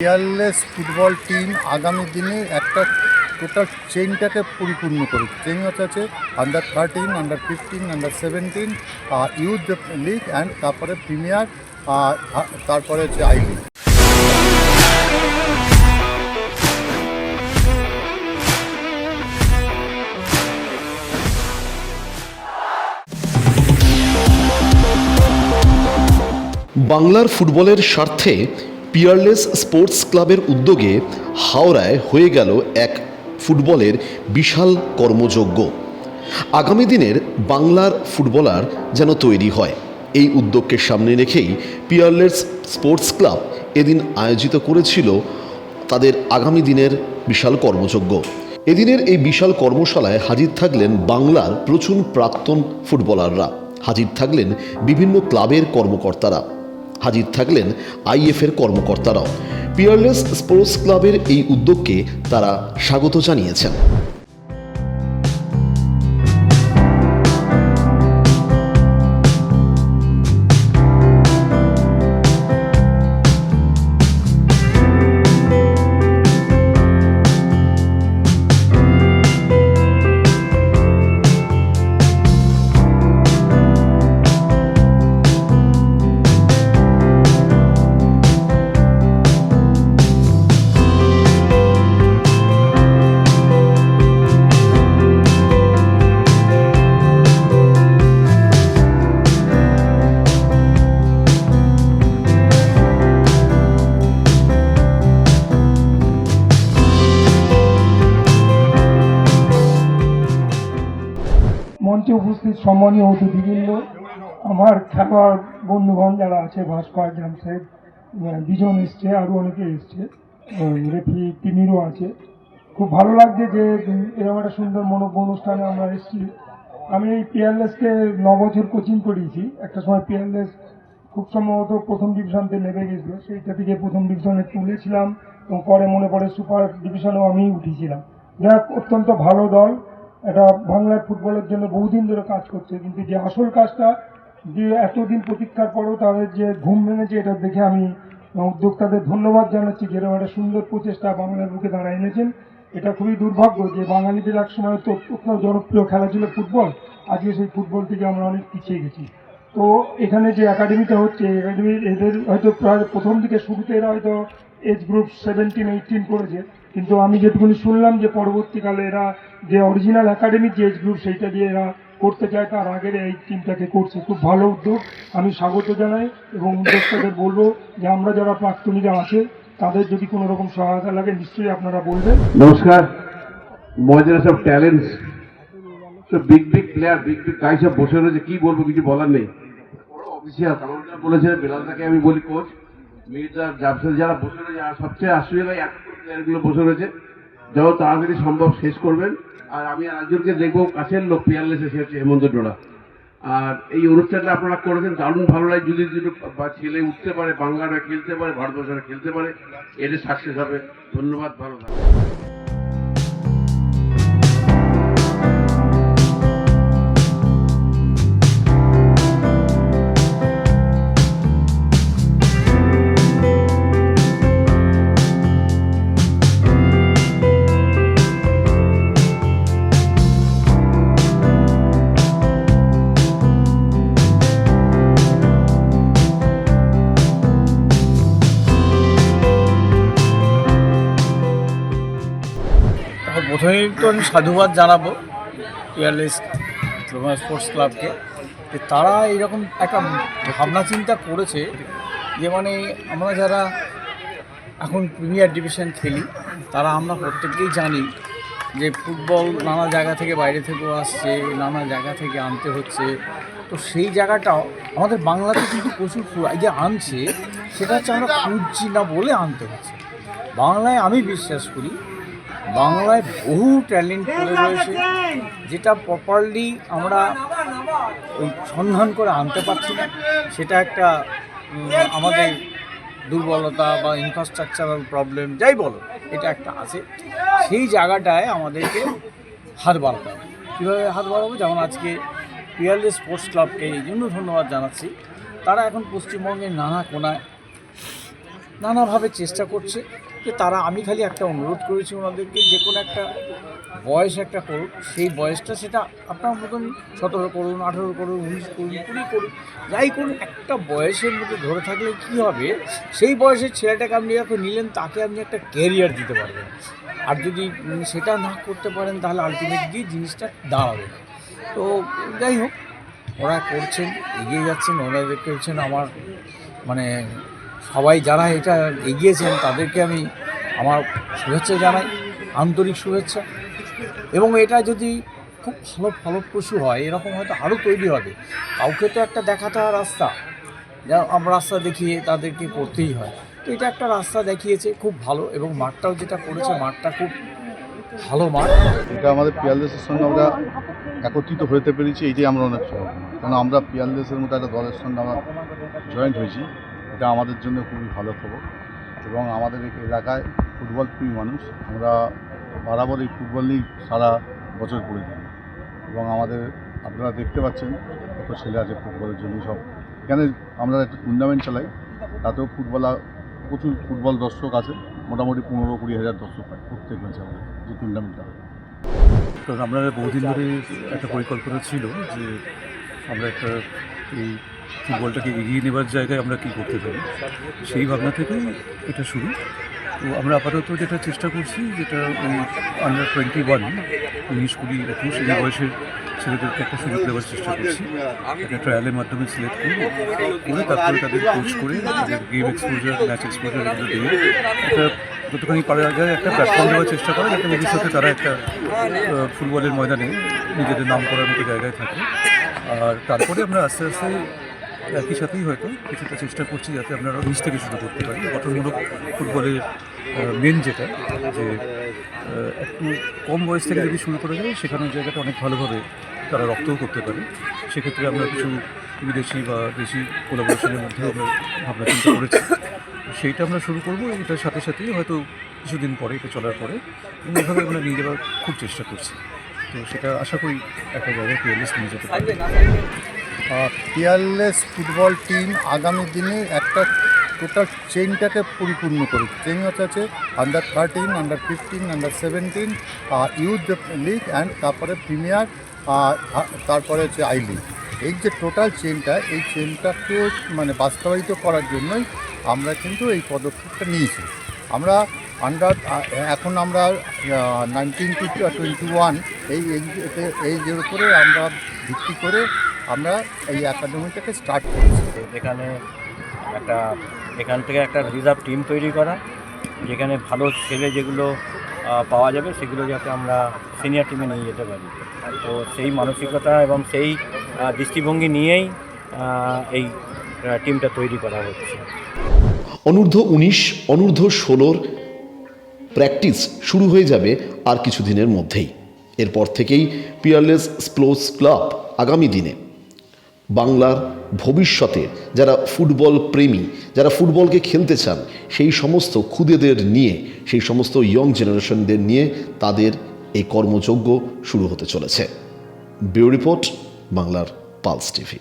Peerless football team আগামী দিনে একটা টোটাল চেইনটাকে পরিপূর্ণ করেছে চেইন হচ্ছে আছে under thirteen under fifteen under seventeen youth league and তারপরে প্রিমিয়ার তারপরে হচ্ছে আই লিগ বাংলার ফুটবলের স্বার্থে পিয়ারলেস স্পোর্টস ক্লাবের উদ্যোগে হাওড়ায় হয়ে গেল এক ফুটবলের বিশাল কর্মযজ্ঞ। আগামী দিনের বাংলার ফুটবলার যেন তৈরি হয়। এই উদ্যোগকে সামনে রেখেই পিয়ারলেস স্পোর্টস ক্লাব এদিন আয়োজিত করেছিল তাদের আগামী দিনের বিশাল কর্মযজ্ঞ। এদিনের এই বিশাল কর্মশালায় হাজির থাকলেন বাংলার প্রচুর প্রাক্তন ফুটবলাররা। হাজির থাকলেন বিভিন্ন ক্লাবের কর্মকর্তারা। হাজির থাকলেন আইএফের কর্মকর্তারাও। পিয়ারলেস স্পোর্টস ক্লাবের এই উদ্যোগকে তারা স্বাগত জানিয়েছেন। মঞ্চে উপস্থিত সম্মানীয় অতিথিবৃন্দ, আমার খেলোয়াড় বন্ধুগণ যারা আছে, ভাস্কর জাম জামশেদ বিজন এসছে, আরও অনেকে এসছে রেফি তিমিরও আছে। খুব ভালো লাগছে যে এরকম একটা সুন্দর মনোজ্ঞ অনুষ্ঠানে আমরা এসেছি। আমি এই পিয়ারলেসকে ন বছর কোচিং করিয়েছি। একটা সময় পিয়ারলেস খুব সম্ভবত প্রথম ডিভিশনতে নেমে গেছিল। সেইটা থেকে প্রথম ডিভিশনে তুলেছিলাম এবং পরে মনে পড়ে সুপার ডিভিশনেও আমি উঠেছিলাম। যাক অত্যন্ত ভালো দল। এটা বাংলার ফুটবলের জন্য বহুদিন ধরে কাজ করছে, কিন্তু যে আসল কাজটা, যে এতদিন প্রতীক্ষার পরও তাদের যে ঘুম ভেঙেছে, এটা দেখে আমি উদ্যোক্তাদের ধন্যবাদ জানাচ্ছি যে এরকম একটা সুন্দর প্রচেষ্টা বাংলার বুকে তারা এনেছেন। এটা খুবই দুর্ভাগ্য যে বাঙালিদের এক সময় তো অত্যন্ত জনপ্রিয় খেলা ছিল ফুটবল। আজকে সেই ফুটবল থেকে আমরা অনেক পিছিয়ে গেছি। তো এখানে যে একাডেমিটা হচ্ছে একাডেমি এদের হয়তো প্রায় প্রথম দিকে শুরুতে এরা হয়তো এজ গ্রুপ সেভেন্টিন এইটিন করেছে। কিন্তু আমি যেটুকুনি শুনলাম যে পরবর্তীকালে এরা যে অরিজিনাল একাডেমিক যে এজ গ্রুপ সেইটা দিয়ে এরা করতে চায়, তার আগের এই টিমটাকে করছে। খুব ভালো উদ্যোগ। আমি স্বাগত জানাই এবং উদ্যোক্তাদের বলব যে আমরা যারা প্রাক্তনীরা আছে, তাদের যদি কোনো রকম সহায়তা লাগে, নিশ্চয়ই আপনারা বলবেন। নমস্কার। মজারা সব talents big big player big big guy সব বসে রয়েছে, কি বলব কিছু বলার নেই। অফিসিয়াল আমাকে বলেছে বেলালদাকে আমি বলি, কোচ, মির্জা জামশেদ যারা বসে রয়েছে, আর সবচেয়ে আশ্চর্য লাগে এত প্লেয়ারগুলো বসে রয়েছে। যত তাড়াতাড়ি সম্ভব শেষ করবেন। আর আমি একজনকে দেখব, কাছের লোক পিয়ারলেসে সে হচ্ছে হেমন্ত ডোরা আর এই অনুষ্ঠানটা আপনারা করেছেন, দারুণ ভালো লাগে। যদি দুটো বা ছেলে উঠতে পারে বাংলারা খেলতে পারে, ভারতবর্ষরা খেলতে পারে এটা সাকসেস হবে। ধন্যবাদ, ভালো থাকবেন। প্রথমেই তো আমি সাধুবাদ জানাব গ্লোবাল স্পোর্টস ক্লাবকে যে তারা এইরকম একটা ভাবনা চিন্তা করেছে যে মানে আমরা যারা এখন প্রিমিয়ার ডিভিশন খেলি, তারা আমরা প্রত্যেকেই জানি যে ফুটবল নানা জায়গা থেকে বাইরে থেকেও আসছে, নানা জায়গা থেকে আনতে হচ্ছে। তো সেই জায়গাটাও আমাদের বাংলাতে কিন্তু প্রচুর যে আনছে, সেটা হচ্ছে আমরা খুঁজছি না বলে আনতে হচ্ছে। বাংলায় আমি বিশ্বাস করি বাংলায় বহু ট্যালেন্ট পড়ে রয়েছে। যেটা প্রপারলি আমরা ওই সন্ধান করে আনতে পারছি না। সেটা একটা আমাদের দুর্বলতা বা ইনফ্রাস্ট্রাকচারাল প্রবলেম যাই বলো এটা একটা আছে। সেই জায়গাটায় আমাদেরকে হাত বাড়াতে হবে। কীভাবে হাত বাড়াবো? যেমন আজকে পিয়ারলেস স্পোর্টস ক্লাবকে এই জন্য ধন্যবাদ জানাচ্ছি। তারা এখন পশ্চিমবঙ্গের নানা কোনায় নানাভাবে চেষ্টা করছে। যে তারা, আমি খালি একটা অনুরোধ করেছি ওনাদেরকে, যে কোনো একটা বয়স একটা করুন সেই বয়সটা সেটা আপনার মতন সতেরো করুন, আঠেরো করুন, উনিশ করুন, কুড়ি করুন, যাই করুন, একটা বয়সের মধ্যে ধরে থাকলে কি হবে, সেই বয়সের ছেলেটাকে আপনি যখন নিলেন, তাকে আপনি একটা ক্যারিয়ার দিতে পারবেন। আর যদি সেটা না করতে পারেন, তাহলে আলটিমেটলি জিনিসটা দাঁড়াবে তো যাই হোক, ওরা করছেন, এগিয়ে যাচ্ছেন ওনাদের করছেন আমার মানে সবাই যারা এটা এগিয়েছেন তাদেরকে আমি আমার শুভেচ্ছা জানাই, আন্তরিক শুভেচ্ছা। এবং এটা যদি খুব ভালো ফলপ্রসূ হয়, এরকম হয়তো আরও তৈরি হবে। কাউকে তো একটা দেখাতে হয় রাস্তা। যা আমরা রাস্তা দেখিয়ে তাদেরকে করতেই হয়। তো এটা একটা রাস্তা দেখিয়েছে, খুব ভালো। এবং মাঠটাও যেটা করেছে, মাঠটা খুব ভালো মাঠ। এটা আমাদের পিয়ালদেশের সঙ্গে আমরা একত্রিত হতে পেরেছি, এইটাই আমরা অনেক সহজ কারণ আমরা পিয়ারলেসের মতো একটা দলের সঙ্গে আমরা জয়েন্ট হয়েছি। এটা আমাদের জন্য খুবই ভালো খবর। এবং আমাদের এলাকায় ফুটবল প্রিয় মানুষ, আমরা বরাবর এই ফুটবল নিয়েই সারা বছর করে থাকি। এবং আমাদের, আপনারা দেখতে পাচ্ছেন কত ছেলে আছে ফুটবলের জন্য সব। এখানে আমরা একটা টুর্নামেন্ট চালাই, তাতেও ফুটবলার প্রচুর ফুটবল দর্শক আছে, মোটামুটি পনেরো কুড়ি হাজার দর্শক হয় প্রত্যেক ম্যাচে আমাদের যে টুর্নামেন্টটা কারণ আমরা বহুদিন ধরে একটা পরিকল্পনা ছিল যে আমরা একটা এই ফুটবলটাকে এগিয়ে নেবার জায়গায় আমরা কী করতে পারি? সেই ভাবনা থেকেই এটা শুরু। তো আমরা আপাতত যেটা চেষ্টা করছি, যেটা ওই আন্ডার টোয়েন্টি ওয়ান উনিশ, কুড়ি, একুশ, এই বয়সের ছেলেদেরকে একটা সুযোগ দেওয়ার চেষ্টা করছি। একটা ট্রায়ালের মাধ্যমে সিলেক্ট করে করে তারপরে তাদের কোচ করে গেম এক্সপোজার ম্যাচ এক্সপোজার এগুলো দিয়ে একটা যতখানি পারা যায় একটা প্ল্যাটফর্ম দেওয়ার চেষ্টা করে, যাতে ভবিষ্যতে তারা একটা ফুটবলের ময়দানে নিজেদের নাম করার মতো জায়গায় থাকে। আর তারপরে আমরা আস্তে আস্তে একই সাথেই হয়তো কিছুটা চেষ্টা করছি যাতে আপনারা নিচ থেকে শুরু করতে পারি। গঠনমূলক ফুটবলের মেন যেটা, যে একটু কম বয়স থেকে যদি শুরু করা যায়, সেখানের জায়গাটা অনেক ভালোভাবে তারা রক্তও করতে পারে। সেক্ষেত্রে আমরা কিছু বিদেশি বা দেশি কোলাবোরেশনের মধ্যে আমরা ভাবনা চিন্তা করেছি। সেইটা আমরা শুরু করব, এটার সাথে সাথেই হয়তো কিছুদিন পরে এটা চলার পরে এইভাবে আমরা নিয়ে যাওয়ার খুব চেষ্টা করছি। তো সেটা আশা করি একটা জায়গায় পিএলএস নিয়ে যেতে পারবে। পিয়ারলেস ফুটবল টিম আগামী দিনে একটা টোটাল চেইনটাকে পরিপূর্ণ করেছে। চেইন হচ্ছে আছে under thirteen under fifteen under seventeen youth league and তারপরে প্রিমিয়ার তারপরে হচ্ছে আই লিগ এই যে টোটাল চেনটা এই চেনটাকে মানে বাস্তবায়িত করার জন্যই আমরা কিন্তু এই পদক্ষেপটা নিয়েছি। আমরা আন্ডার এখন আমরা নাইনটিন টু টোয়েন্টি ওয়ান এই যে উপরে আমরা ভিত্তি করে আমরা এই একাডেমিটাকে স্টার্ট করেছি। এখানে একটা এখান থেকে একটা রিজার্ভ টিম তৈরি করা যেখানে ভালো ছেলে যেগুলো পাওয়া যাবে সেগুলো যাতে আমরা সিনিয়র টিমে নিয়ে যেতে পারি। তো সেই মানসিকতা এবং সেই দৃষ্টিভঙ্গি নিয়েই এই টিমটা তৈরি করা হচ্ছে। অনূর্ধ্ব উনিশ অনূর্ধ্ব ষোলোর প্র্যাকটিস শুরু হয়ে যাবে আর কিছুদিনের মধ্যেই। এরপর থেকেই পিয়ারলেস স্পোর্টস ক্লাব আগামী দিনে। বাংলার ভবিষ্যতে যারা ফুটবল প্রেমী, যারা ফুটবলকে খেলতে চান, সেই সমস্ত খুদেদের নিয়ে, সেই সমস্ত ইয়ং জেনারেশনদের নিয়ে তাদের এই কর্মযজ্ঞ শুরু হতে চলেছে। বিউ রিপোর্ট, বাংলার পালস টিভি।